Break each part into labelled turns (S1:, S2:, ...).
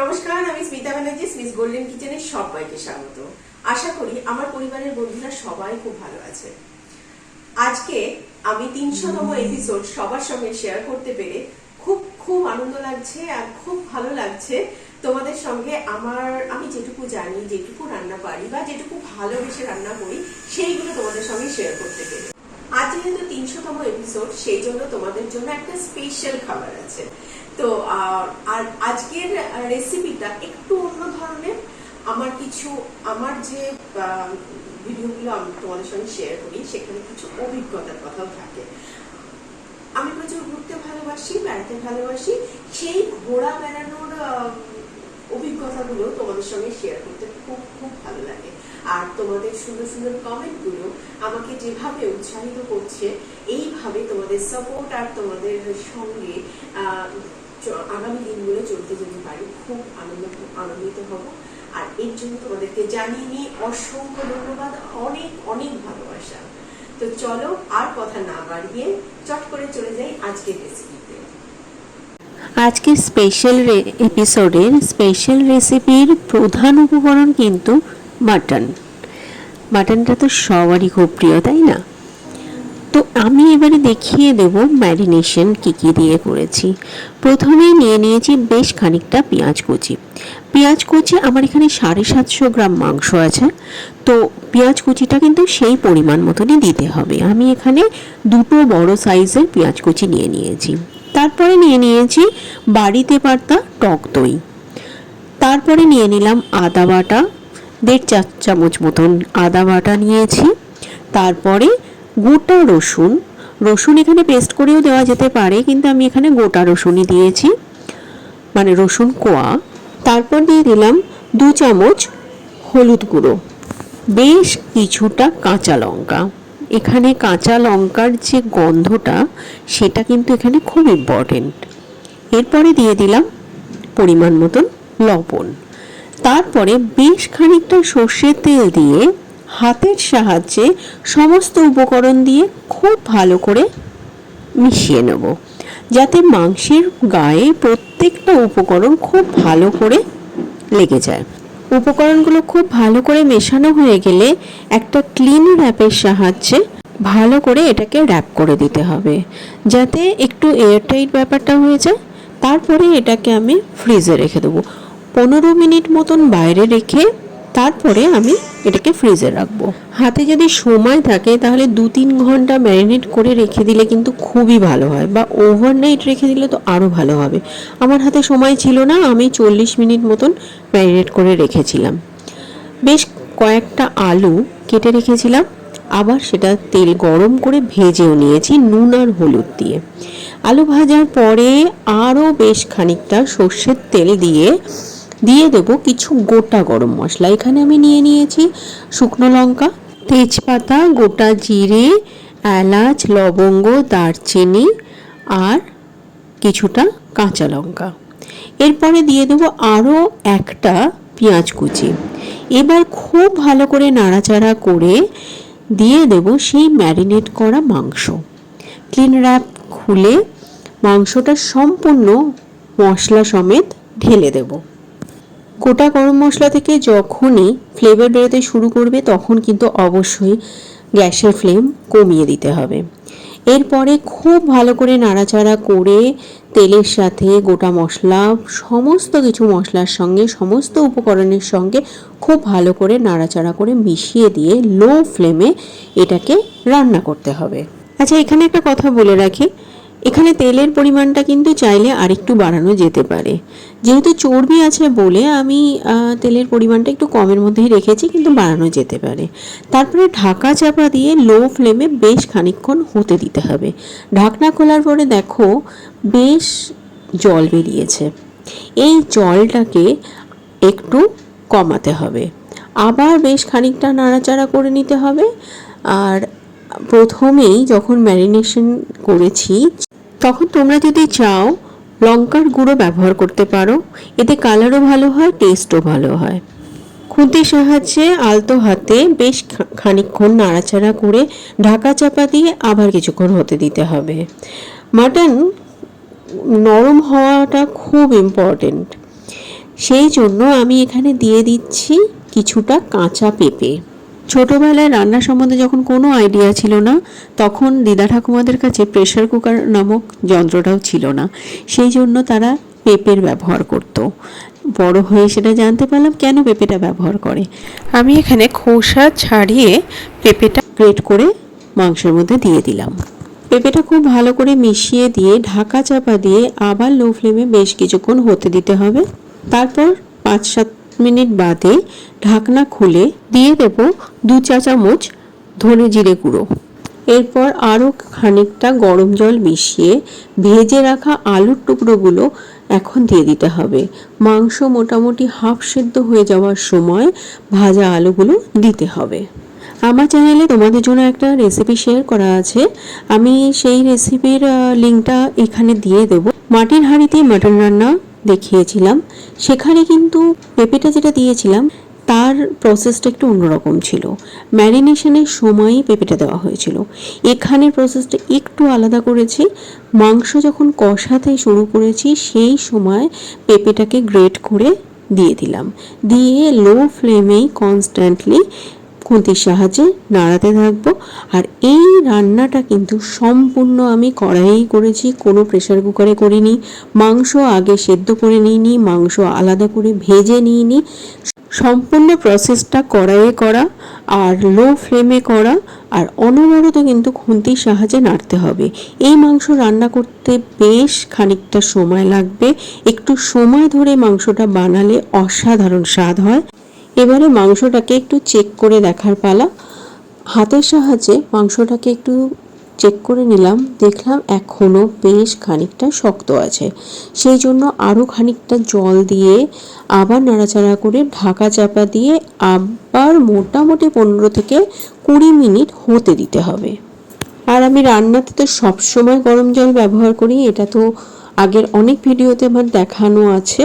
S1: নমস্কার আমি স্মিতা ব্যানার্জি স্মিস গোল্ডেন কিচেনের সবাইকে স্বাগত। আশা করি আমার পরিবারের বন্ধুরা সবাই খুব ভালো আছে। আজকে আমি তিনশোতম এপিসোড সবার সঙ্গে শেয়ার করতে পেরে খুব খুব আনন্দ লাগছে আর খুব ভালো লাগছে তোমাদের সঙ্গে আমার আমি যেটুকু জানি যেটুকু রান্না পারি বা যেটুকু ভালোবেসে রান্না করি সেইগুলো তোমাদের সঙ্গে শেয়ার করতে পেরে। আজ যেহেতু তিনশোতম এপিসোড সেই জন্য তোমাদের জন্য একটা স্পেশাল খাবার আছে। তো, আর আজকের রেসিপিটা একটু অন্য ধরনের। আমার কিছু, আমার যে ভিডিওগুলো আমি তোমাদের সঙ্গে শেয়ার করি, সেখানে কিছু অভিজ্ঞতার কথাও থাকে। আমি প্রচুর ঘুরতে ভালোবাসি, বেড়াতে ভালোবাসি। সেই ঘোরা বেড়ানোর অভিজ্ঞতাগুলো তোমাদের সঙ্গে শেয়ার করতে খুব খুব ভালো লাগে। আর তোমাদের সুন্দর সুন্দর কমেন্টগুলো আমাকে যেভাবে উৎসাহিত করছে, এইভাবে তোমাদের সাপোর্ট আর তোমাদের সঙ্গে আগামী দিনগুলো চলতে যদি পারি। খুব আনন্দ, আনন্দিত হব। আর এর জন্য তোমাদেরকে জানিয়ে নিয়ে অসংখ্য ধন্যবাদ, অনেক অনেক ভালোবাসা। তো চলো, আর কথা না বাড়িয়ে চট করে চলে যাই আজকের রেসিপিতে
S2: আজকে স্পেশাল এপিসোডের স্পেশাল রেসিপির প্রধান উপকরণ কিন্তু মাটন মাটনটা তো সবারই খুব প্রিয়, তাই না? আমি এবারে দেখিয়ে দেব ম্যারিনেশন কী কী দিয়ে করেছি। প্রথমেই নিয়ে নিয়েছি বেশ খানিকটা পেঁয়াজ কুচি। পেঁয়াজ কুচি আমার এখানে সাড়ে সাতশো গ্রাম মাংস আছে। তো পেঁয়াজ কুচিটা কিন্তু সেই পরিমাণ মতনই দিতে হবে। আমি এখানে দুটো বড় সাইজের পেঁয়াজ কুচি নিয়ে নিয়েছি। তারপরে নিয়ে নিয়েছি বাড়িতে পারতা টক দই। তারপরে নিয়ে নিলাম আদা বাটা, দেড় চা চামচ মতন আদা বাটা নিয়েছি। তারপরে গোটা রসুন রসুন এখানে পেস্ট করেও দেওয়া যেতে পারে, কিন্তু আমি এখানে গোটা রসুনই দিয়েছি মানে রসুন কোয়া। তারপর দিয়ে দিলাম দু চামচ হলুদ গুঁড়ো, বেশ কিছুটা কাঁচা লঙ্কা। এখানে কাঁচা লঙ্কার যে গন্ধটা, সেটা কিন্তু এখানে খুব ইম্পর্টেন্ট এরপরে দিয়ে দিলাম পরিমাণ মতন লবণ। তারপরে বেশ খানিকটা সর্ষের তেল দিয়ে হাতের সাহায্যে সমস্ত উপকরণ দিয়ে খুব ভালো করে মিশিয়ে নেব। যাতে মাংসের গায়ে প্রত্যেকটা উপকরণ খুব ভালো করে লেগে যায়। উপকরণগুলো খুব ভালো করে মেশানো হয়ে গেলে একটা ক্লিন র্যাপের সাহায্যে ভালো করে এটাকে র্যাপ করে দিতে হবে। যাতে একটু এয়ারটাইট ব্যাপারটা হয়ে যায়। তারপরে এটাকে আমি ফ্রিজে রেখে দেবো। পনেরো মিনিট মতন বাইরে রেখে তারপরে আমি এটাকে ফ্রিজে রাখব। হাতে যদি সময় থাকে, তাহলে দু তিন ঘণ্টা ম্যারিনেট করে রেখে দিলে কিন্তু খুবই ভালো হয়, বা ওভারনাইট রেখে দিলে তো আরও ভালো হবে। আমার হাতে সময় ছিল না, আমি চল্লিশ মিনিট মতন ম্যারিনেট করে রেখেছিলাম। বেশ কয়েকটা আলু কেটে রেখেছিলাম, আবার সেটা তেল গরম করে ভেজেও নিয়েছি নুন আর হলুদ দিয়ে। আলু ভাজার পরে আরও বেশ খানিকটা সর্ষের তেল দিয়ে দিয়ে দেবো কিছু গোটা গরম মশলা। এখানে আমি নিয়ে নিয়েছি শুকনো লঙ্কা, তেজপাতা, গোটা জিরে, এলাচ, লবঙ্গ, দারচিনি আর কিছুটা কাঁচা লঙ্কা। এরপরে দিয়ে দেবো আরও একটা পেঁয়াজ কুচি। এবার খুব ভালো করে নাড়াচাড়া করে দিয়ে দেব সেই ম্যারিনেট করা মাংস। ক্লিন র্যাপ খুলে মাংসটা সম্পূর্ণ মশলা সমেত ঢেলে দেব। গোটা গরম মশলা থেকে যখনই ফ্লেভার বেরোতে শুরু করবে, তখন কিন্তু অবশ্যই গ্যাসের ফ্লেম কমিয়ে দিতে হবে। এরপরে খুব ভালো করে নাড়াচাড়া করে তেলের সাথে গোটা মশলা, সমস্ত কিছু মশলার সঙ্গে, সমস্ত উপকরণের সঙ্গে খুব ভালো করে নাড়াচাড়া করে মিশিয়ে দিয়ে লো ফ্লেমে এটাকে রান্না করতে হবে। আচ্ছা এখানে একটা কথা বলে রাখি। এখানে তেলের পরিমাণটা কিন্তু চাইলে আরেকটু বাড়ানো যেতে পারে। যেহেতু চর্বি আছে বলে আমি তেলের পরিমাণটা একটু কমের মধ্যেই রেখেছি, কিন্তু বাড়ানো যেতে পারে। তারপরে ঢাকা চাপা দিয়ে লো ফ্লেমে বেশ খানিকক্ষণ হতে দিতে হবে। ঢাকনা খোলার পরে দেখো বেশ জল বেরিয়েছে। এই জলটাকে একটু কমাতে হবে। আবার বেশ খানিকটা নাড়াচাড়া করে নিতে হবে। আর প্রথমেই যখন ম্যারিনেশন করেছি তখন তোমরা যদি চাও, লঙ্কার গুঁড়ো ব্যবহার করতে পারো। এতে কালারও ভালো হয়, টেস্টও ভালো হয়। খুন্তির সাহায্যে আলতো হাতে বেশ খানিকক্ষণ নাড়াচাড়া করে ঢাকা চাপা দিয়ে আবার কিছুক্ষণ হতে দিতে হবে। মাটন নরম হওয়াটা খুব ইম্পর্টেন্ট সেই জন্য আমি এখানে দিয়ে দিচ্ছি কিছুটা কাঁচা পেঁপে। ছোটোবেলায় রান্না সম্বন্ধে যখন কোনো আইডিয়া ছিল না, তখন দিদা ঠাকুমাদের কাছে প্রেশার কুকার নামক যন্ত্রটাও ছিল না। সেই জন্য তারা পেঁপের ব্যবহার করত। বড় হয়ে সেটা জানতে পারলাম কেন পেঁপেটা ব্যবহার করে। আমি এখানে খোসা ছাড়িয়ে পেঁপেটা গ্রেট করে মাংসের মধ্যে দিয়ে দিলাম। পেঁপেটা খুব ভালো করে মিশিয়ে দিয়ে ঢাকা চাপা দিয়ে আবার লো ফ্লেমে বেশ কিছুক্ষণ হতে দিতে হবে। তারপর পাঁচ সাত মিনিট বাদে ঢাকনা খুলে দিয়ে দেব দু চা চামচ ধনে জিরে গুঁড়ো। এরপর আরও খানিকটা গরম জল মিশিয়ে ভেজে রাখা আলুর টুকরোগুলো এখন দিয়ে দিতে হবে। মাংস মোটামুটি হাফ সেদ্ধ হয়ে যাওয়ার সময় ভাজা আলুগুলো দিতে হবে। আমার চ্যানেলে তোমাদের জন্য একটা রেসিপি শেয়ার করা আছে। আমি সেই রেসিপির লিঙ্কটা এখানে দিয়ে দেব। মাটির হাঁড়িতে মাটন রান্না দেখিয়েছিলাম, সেখানে কিন্তু পেঁপেটা যেটা দিয়েছিলাম, তার প্রসেসটা একটু অন্যরকম ছিল। ম্যারিনেশনের সময়ই পেঁপেটা দেওয়া হয়েছিল। এখানের প্রসেসটা একটু আলাদা করেছি। মাংস যখন কষাতে শুরু করেছি, সেই সময় পেঁপেটাকে গ্রেট করে দিয়ে দিলাম। দিয়ে লো ফ্লেমেই কনস্ট্যান্টলি খুন্তির সাহায্যে নাড়াতে থাকব। আর এই রান্নাটা কিন্তু সম্পূর্ণ আমি কড়াইয়েই করেছি, কোনো প্রেশার কুকারে করিনি। মাংস আগে সেদ্ধ করে নিইনি, মাংস আলাদা করে ভেজে নিইনি। সম্পূর্ণ প্রসেসটা কড়াইয়ে করা আর লো ফ্লেমে করা আর অনবরত কিন্তু খুন্তির সাহায্যে নাড়তে হবে। এই মাংস রান্না করতে বেশ খানিকটা সময় লাগবে। একটু সময় ধরে মাংসটা বানালে অসাধারণ স্বাদ হয়। এবারে মাংসটাকে একটু চেক করে দেখার পালা। হাতের সাহায্যে মাংসটাকে একটু চেক করে নিলাম। দেখলাম এখনও বেশ খানিকটা শক্ত আছে। সেই জন্য আরও খানিকটা জল দিয়ে আবার নাড়াচাড়া করে ঢাকা চাপা দিয়ে আবার মোটামুটি পনেরো থেকে কুড়ি মিনিট হতে দিতে হবে। আর আমি রান্নাতে তো সবসময় গরম জল ব্যবহার করি, এটা তো আগের অনেক ভিডিওতে আমার দেখানো আছে,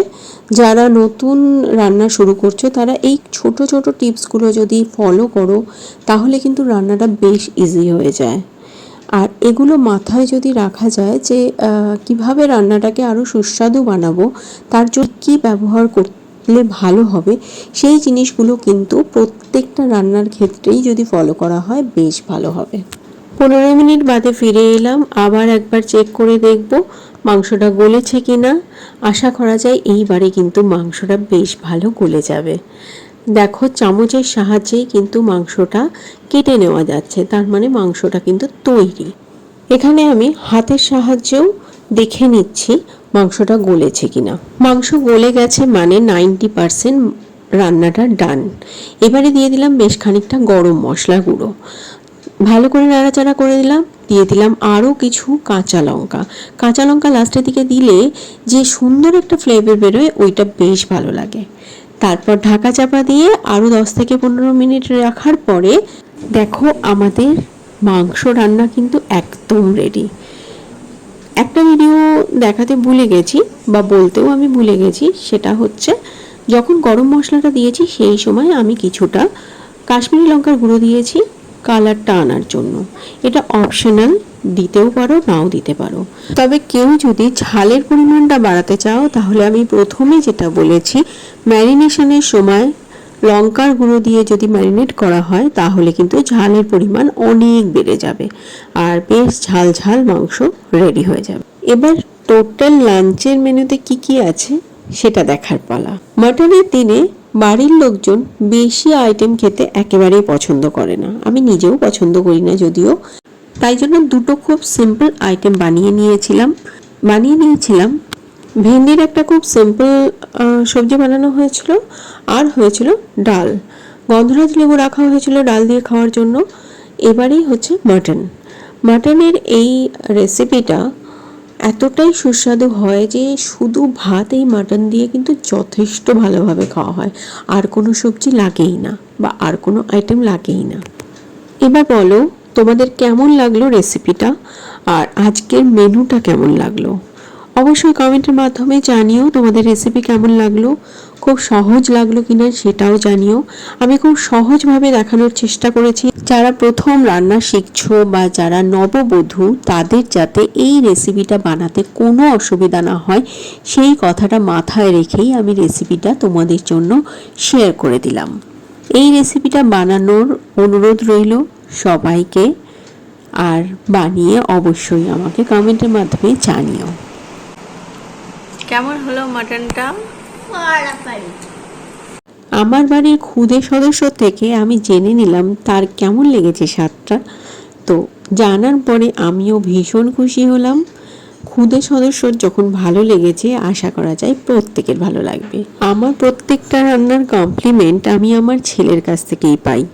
S2: যারা নতুন রান্না শুরু করছ, তারা এই ছোট ছোট টিপসগুলো যদি ফলো করো, তাহলে কিন্তু রান্নাটা বেশ ইজি হয়ে যায়। আর এগুলো মাথায় যদি রাখা যায় যে কীভাবে রান্নাটাকে আরও সুস্বাদু বানাবো, তার জন্য কী ব্যবহার করলে ভালো হবে, সেই জিনিসগুলো কিন্তু প্রত্যেকটা রান্নার ক্ষেত্রেই যদি ফলো করা হয়, বেশ ভালো হবে। পনেরো মিনিট বাদে ফিরে এলাম। আবার একবার চেক করে দেখব মাংসটা গলেছে কি না আশা করা যায় এইবারে কিন্তু মাংসটা বেশ ভালো গলে যাবে। দেখো চামচের সাহায্যেই কিন্তু মাংসটা কেটে নেওয়া যাচ্ছে। তার মানে মাংসটা কিন্তু তৈরি। এখানে আমি হাতের সাহায্যেও দেখে নিচ্ছি মাংসটা গলেছে কিনা। মাংস গলে গেছে মানে নাইনটি পারসেন্ট রান্নাটা ডান। এবারে দিয়ে দিলাম বেশ খানিকটা গরম মশলা গুঁড়ো। ভালো করে নাড়াচাড়া করে দিলাম দিয়ে দিলাম আরও কিছু কাঁচা লঙ্কা। কাঁচা লঙ্কা লাস্টের দিকে দিলে যে সুন্দর একটা ফ্লেভার বেরোয়, ওইটা বেশ ভালো লাগে। তারপর ঢাকা চাপা দিয়ে আরও দশ থেকে পনেরো মিনিট রাখার পরে দেখো আমাদের মাংস রান্না কিন্তু একদম রেডি একটা ভিডিও দেখাতে ভুলে গেছি বা বলতেও আমি ভুলে গেছি, সেটা হচ্ছে যখন গরম মশলাটা দিয়েছি সেই সময় আমি কিছুটা কাশ্মীরি লঙ্কার গুঁড়ো দিয়েছি কালারটা আনার জন্য। এটা অপশনাল দিতেও পারো, নাও দিতে পারো। তবে কেউ যদি ঝালের পরিমাণটা বাড়াতে চাও, তাহলে আমি প্রথমে যেটা বলেছি, ম্যারিনেশনের সময় লঙ্কার গুঁড়ো দিয়ে যদি ম্যারিনেট করা হয়, তাহলে কিন্তু ঝালের পরিমাণ অনেক বেড়ে যাবে আর বেশ ঝাল ঝাল মাংস রেডি হয়ে যাবে। এবার টোটাল লাঞ্চের মেনুতে কি কি আছে, সেটা দেখার পালা। মাটনের দিনে বাড়ির লোকজন বেশি আইটেম খেতে একেবারেই পছন্দ করে না। আমি নিজেও পছন্দ করি না যদিও। তাই জন্য দুটো খুব সিম্পল আইটেম বানিয়ে নিয়েছিলাম। বানিয়ে নিয়েছিলাম। ভেন্ডির একটা খুব সিম্পল সবজি বানানো হয়েছিল আর হয়েছিল ডাল। গন্ধরাজ লেবু রাখা হয়েছিল ডাল দিয়ে খাওয়ার জন্য। এবারেই হচ্ছে মাটন। মাটনের এই রেসিপিটা এতটাই সুস্বাদু হয় যে শুধু ভাত এই মাটন দিয়ে কিন্তু যথেষ্ট ভালোভাবে খাওয়া হয়। আর কোনো সবজি লাগেই না বা আর কোনো আইটেম লাগেই না। এবার বলো, তোমাদের কেমন লাগল রেসিপিটা আর আজকের মেনুটা কেমন লাগল? অবশ্যই কমেন্টের মাধ্যমে জানিও তোমাদের রেসিপি কেমন লাগল। খুব সহজ লাগল কিনা সেটাও জানিও। আমি খুব সহজভাবে দেখানোর চেষ্টা করেছি। যারা প্রথম রান্না শিখছো বা যারা নববধূ, তাদের যাতে এই রেসিপিটা বানাতে কোনো অসুবিধা না হয়, সেই কথাটা মাথায় রেখেই আমি রেসিপিটা তোমাদের জন্য শেয়ার করে দিলাম। এই রেসিপিটা বানানোর অনুরোধ রইল সবাইকে, আর বানিয়ে অবশ্যই আমাকে কমেন্টের মাধ্যমে জানিও। কেমন হলো মাটনটা আমার বাড়ির খুদে সদস্য থেকে আমি জেনে নিলাম তার কেমন লেগেছে স্বাদটা তো জানার পরে আমিও ভীষণ খুশি হলাম। খুদে সদস্যর যখন ভালো লেগেছে আশা করা যায় প্রত্যেকের ভালো লাগবে। আমার প্রত্যেকটা রান্নার কমপ্লিমেন্ট আমি আমার ছেলের কাছ থেকেই পাই।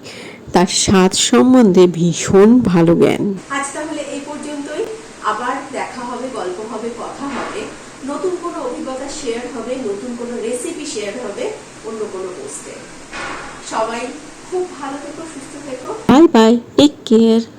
S2: তার স্বাদ সম্বন্ধে ভীষণ ভালো জ্ঞান।
S1: আজ তাহলে এই পর্যন্তই আবার দেখা হবে গল্প হবে কথা হবে নতুন কোনো অভিজ্ঞতা শেয়ার হবে নতুন কোনো রেসিপি শেয়ার হবে অন্য কোনো পোস্টে সবাই খুব